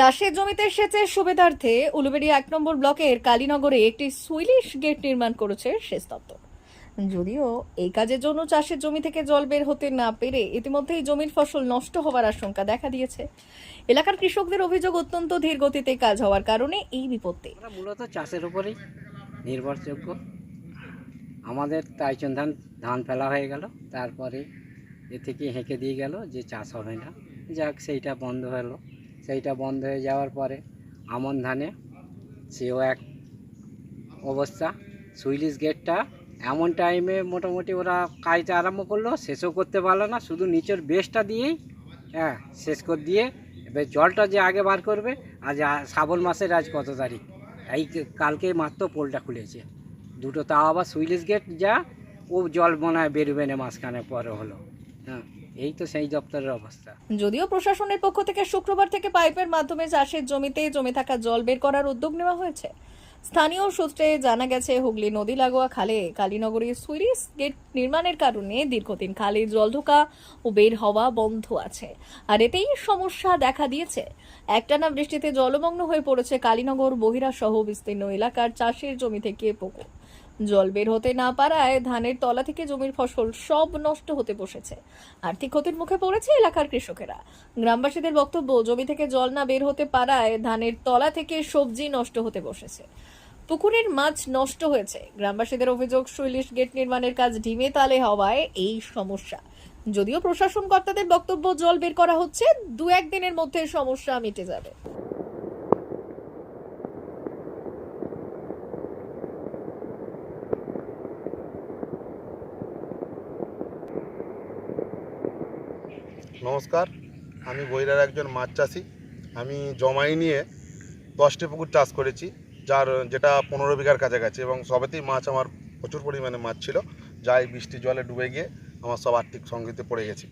চাষের জমিতে সেচের সুবিধার্থে উলুবেড়িয়া এক নম্বর ব্লকের কালীনগরে একটি সুইলিশ গেট নির্মাণ করেছে সেচ দপ্তর। যদিও এই কাজের জন্য চাষের জমি থেকে জল বের হতে না পেরে ইতিমধ্যেই জমির ফসল নষ্ট হওয়ার আশঙ্কা দেখা দিয়েছে। এলাকার কৃষকদের অভিযোগ অত্যন্ত ধীর গতিতে কাজ হওয়ার কারণে এই বিপত্তি। মূলত চাষের উপরেই নির্ভরযোগ্য। আমাদের তাইচন ধান ধান ফেলা হয়ে গেল, তারপরে এ থেকে হেঁকে দিয়ে গেল যে চাষ হবে না। যাক, সেইটা বন্ধ হলো। সেইটা বন্ধ হয়ে যাওয়ার পরে আমন ধানে সেও এক অবস্থা। সুইলিশ গেটটা এমন টাইমে মোটামুটি ওরা কাজটা আরম্ভ করল, শেষও করতে পারল না। শুধু নিচের বেসটা দিয়েই হ্যাঁ শেষ করে দিয়ে এবার জলটা যে আগে বার করবে, আজ শ্রাবণ মাসের আজ কত তারিখ? এই কালকে মাত্র পোলটা খুলেছে। দুটো তাও আবার সুইলিশ গেট যা, ও জল মনে হয় বেরোবে না, মাঝখানে পরে হলো। হ্যাঁ। এই তো সেই দপ্তরের অবস্থা। যদিও প্রশাসনের পক্ষ থেকে শুক্রবার থেকে পাইপের মাধ্যমে চাষের জমিতে জমে থাকা জল বের করার উদ্যোগ নেওয়া হয়েছে। স্থানীয় সূত্রে জানা গেছে, হুগলি নদী লাগোয়া খালে কালীনগরী সুইরিস গেট নির্মাণের কারণে দীর্ঘদিন খালে জল ঢোকা ও বের হওয়া বন্ধ আছে। আর এতেই সমস্যা দেখা দিয়েছে। একটানা বৃষ্টিতে জলমগ্ন হয়ে পড়েছে কালীনগর বহিরা সহ বিস্তীর্ণ এলাকার চাষের জমি থেকে পুকুর জল বের হতে না পারায় ধানের তলা থেকে জমির ফসল সব নষ্ট হতে বসেছে। আর্থিক ক্ষতির মুখে পড়েছে এলাকার কৃষকেরা। গ্রামবাসীদের বক্তব্য, জমি থেকে জল না বের হতে পারায় ধানের তলা থেকে সবজি নষ্ট হতে বসেছে। পুকুরের মাছ নষ্ট হয়েছে। গ্রামবাসীদের অভিযোগ, শৈলিশ গেট নির্মাণের কাজ ঢিমে তালে হওয়ায় এই সমস্যা। যদিও প্রশাসন কর্তাদের বক্তব্য, জল বের করা হচ্ছে দু একদিনের মধ্যে সমস্যা মিটে যাবে। নমস্কার, আমি বইরার একজন মাছ চাষি। আমি জমাই নিয়ে দশটি পুকুর চাষ করেছি, যার যেটা পনেরো বিঘার কাছাকাছি এবং সবেতেই মাছ আমার প্রচুর পরিমাণে মাছ ছিল। যাই বৃষ্টি জলে ডুবে গিয়ে আমার সব আর্থিক সঙ্গীতে পড়ে গেছি।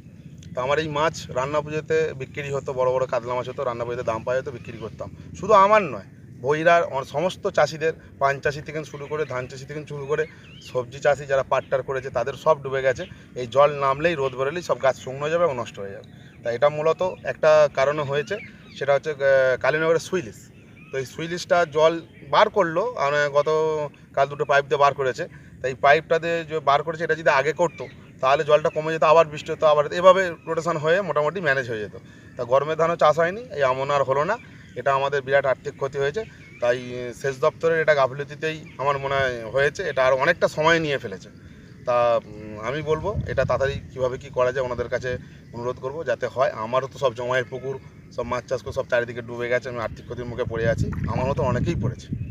তো আমার এই মাছ রান্না পুজোতে বিক্রি হতো, বড় বড় কাতলা মাছ হতো, রান্না পুজোতে দাম পাওয়া যেত, বিক্রি করতাম। শুধু আমার নয় বইরার সমস্ত চাষিদের পান চাষি থেকে শুরু করে, ধান চাষি থেকে শুরু করে, সবজি চাষি যারা পাট্টার করেছে তাদের সব ডুবে গেছে। এই জল নামলেই, রোদ বেরোলেই সব গাছ শুকনো যাবে এবং নষ্ট হয়ে যাবে। তা এটা মূলত একটা কারণে হয়েছে। সেটা হচ্ছে কালীনগরের সুইলিশ তো এই সুইলিশটা জল বার করল গত কাল দুটো পাইপ দিয়ে বার করেছে। তাই পাইপটা দিয়ে যে বার করেছে, এটা যদি আগে করতো, তাহলে জলটা কমে যেত, আবার বৃষ্টি হতো, আবার এভাবে রোটেশন হয়ে মোটামুটি ম্যানেজ হয়ে যেত। তা গরমের ধানও চাষ হয়নি, এই আমন আর হলো না। এটা আমাদের বিরাট আর্থিক ক্ষতি হয়েছে। তাই সেচ দপ্তরের এটা গাফিলতিতেই আমার মনে হয় হয়েছে। এটা আর অনেকটা সময় নিয়ে ফেলেছে। তা আমি বলব, এটা তাড়াতাড়ি কীভাবে কি করা যায় ওনাদের কাছে অনুরোধ করব, যাতে হয়। আমারও তো সব জমায়ের পুকুর, সব মাছ চাষ করে সব চারিদিকে ডুবে গেছে, আমি আর্থিক ক্ষতির মুখে পড়ে আছি। আমার মতো অনেকেই পড়েছে।